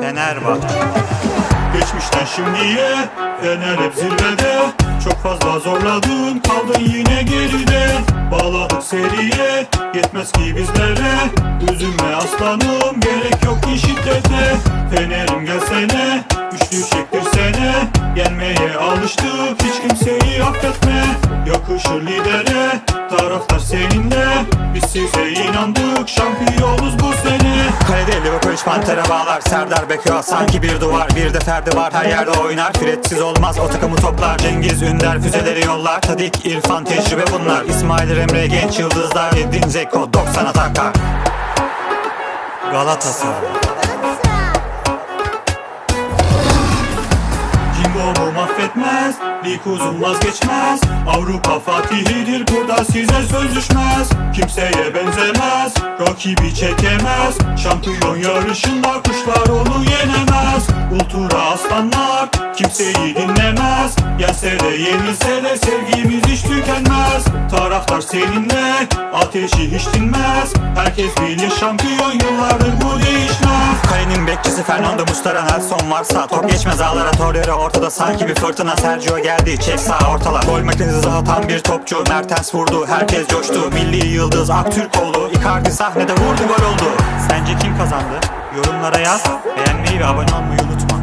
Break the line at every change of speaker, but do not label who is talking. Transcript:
Fenerbahçe.
Geçmişten şimdiye Fener hep zirvede. Çok fazla zorladın kaldın yine geride. Bağladık seriye Yetmez ki bizlere. Üzülme aslanım gerek yok ki şiddete. Fener'im gelsene Güçlü çektirsene Yenmeye alıştık hiç kimseyi affetme. Yakışır lidere Taraftar seninle. Biz size inandık sene
Livakovic Pantera bağlar. Serdar Bekyo sanki bir duvar. Bir de Ferdi var her yerde oynar. Fretsiz olmaz o takımı toplar. Cengiz Ünder füzeleri yollar. Tadik İrfan tecrübe bunlar. İsmail Emre genç yıldızlar. Edin Zeko 90 ataklar. Galatasaray.
Jimbo'mu mahvetmez Lig uzun vazgeçmez. Avrupa fatihidir burada size söz düşmez Kimseye benzemez Rakibi çekemez. Şampiyon yarışında kuşlar onu yenemez. Ultura aslanlar Kimseyi dinlemez. Yense de yenilse de sevgimiz hiç tükenmez. Taraftar seninle Ateşi hiç dinmez. Herkes bilir şampiyon yıllardır bu değişmez.
Kalenin bekçisi Fernando Mustara Nelson varsa Top geçmez. Ağlara Torreira ortada sanki bir fırtına. Sergio geldi çek sağ ortala. Gol makinesi atan bir topçu. Mertens vurdu herkes coştu. Milli yıldız Aktürkoğlu Icardi sahnede vurdu gol oldu. Sence kim kazandı? Yorumlara yaz. Beğenmeyi ve abone olmayı unutma